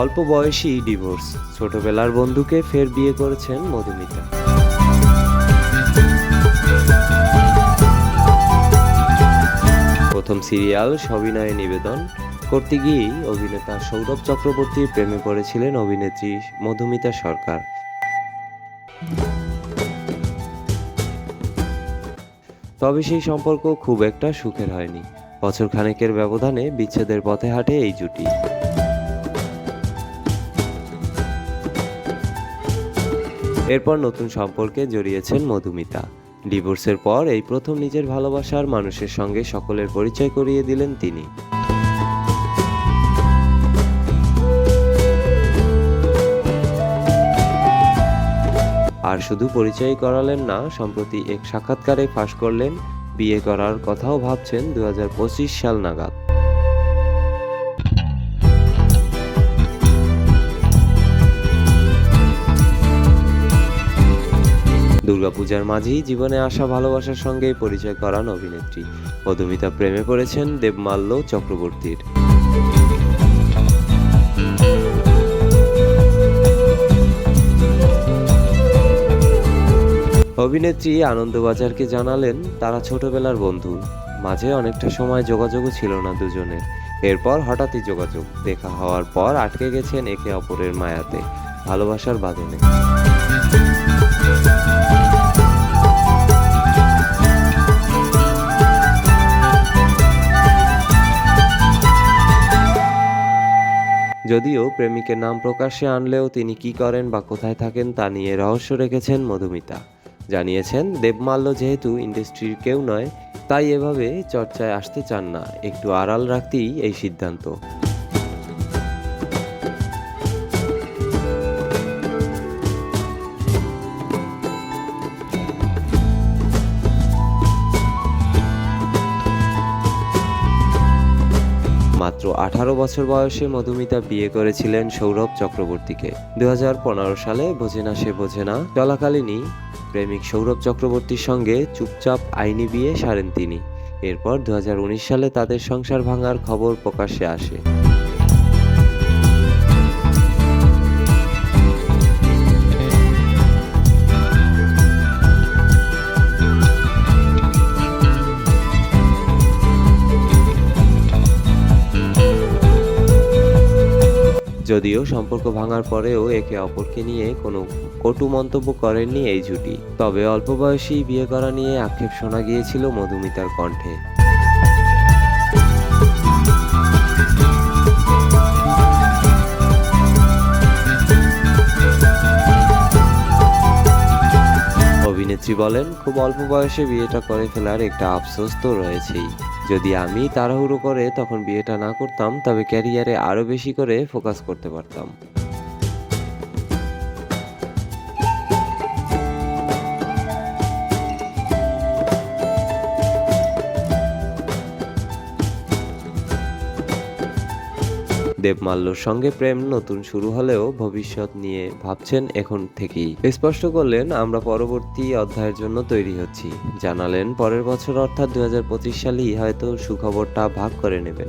অল্প বয়সী ডিভোর্স। ছোটবেলার বন্ধুকে ফের বিয়ে করেছেন মধুমিতা। প্রথম সিরিয়াল সবিনয়ে নিবেদন। করতে গিয়েই অভিনেতা সৌরভ চক্রবর্তীর প্রেমে পড়েছিলেন অভিনেত্রী মধুমিতা সরকার। তবে সেই সম্পর্ক খুব একটা সুখের হয়নি। বছর খানেকের ব্যবধানে বিচ্ছেদের পথে হাঁটে এই জুটি। এরপর নতুন সম্পর্কে জড়িয়েছেন মধুমিতা। ডিভোর্সের পর এই প্রথম নিজের ভালোবাসার মানুষের সঙ্গে সকলের পরিচয় করিয়ে দিলেন তিনি। আর শুধু পরিচয় করালেন না, সম্প্রতি এক সাক্ষাৎকারে ফাঁস করলেন, বিয়ে করার কথাও ভাবছেন দু হাজার পঁচিশ সাল নাগাদ। দুর্গাপূজার মাঝেই জীবনে আসা ভালোবাসার সঙ্গে পরিচয় করান অভিনেত্রী। মধুমিতা প্রেমে পড়েছেন দেবমাল্য চক্রবর্তীর। অভিনেত্রী আনন্দবাজারকে জানালেন, তারা ছোটবেলার বন্ধু। মাঝে অনেকটা সময় যোগাযোগও ছিল না দুজনের। এরপর হঠাৎই যোগাযোগ। দেখা হওয়ার পর আটকে গেছেন একে অপরের মায়াতে। ভালোবাসার বাঁধনে। যদিও প্রেমিকের নাম প্রকাশ্যে আনলেও তিনি কি করেন বা কোথায় থাকেন তা নিয়ে রহস্য রেখেছেন মধুমিতা। জানিয়েছেন, দেবমাল্য যেহেতু ইন্ডাস্ট্রির কেউ নয়, তাই এভাবে চর্চায় আসতে চান না। একটু আড়াল রাখতেই এই সিদ্ধান্ত। মাত্র আঠারো বছর বয়সে মধুমিতা বিয়ে করেছিলেন সৌরভ চক্রবর্তীকে। দু হাজার পনেরো সালে বোঝে না সে বোঝে না, চলাকালীনই প্রেমিক সৌরভ চক্রবর্তীর সঙ্গে চুপচাপ আইনি বিয়ে সারেন তিনি। এরপর দু হাজার উনিশ সালে তাদের সংসার ভাঙার খবর প্রকাশ্যে আসে। যদিও সম্পর্ক ভাঙার পরেও একে অপরকে নিয়ে কোনো কটু মন্তব্য করেননি এই জুটি। তবে অল্প বয়সী বিয়ে করা নিয়ে আক্ষেপ শোনা গিয়েছিল মধুমিতার কণ্ঠে। অভিনেত্রী বলেন, খুব অল্প বয়সে বিয়েটা করে ফেলার একটা আফসোস তো রয়েছেই। যদি আমি তাড়াহুড়ো করে তখন বিয়েটা না করতাম, তবে ক্যারিয়ারে আরও বেশি করে ফোকাস করতে পারতাম। দেবমাল্যর সঙ্গে প্রেম নতুন শুরু হলেও ভবিষ্যৎ নিয়ে ভাবছেন এখন থেকেই। স্পষ্ট করলেন, আমরা পরবর্তী অধ্যায়ের জন্য তৈরি হচ্ছি। জানালেন, পরের বছর অর্থাৎ দু সালেই হয়তো সুখবরটা ভাগ করে নেবেন।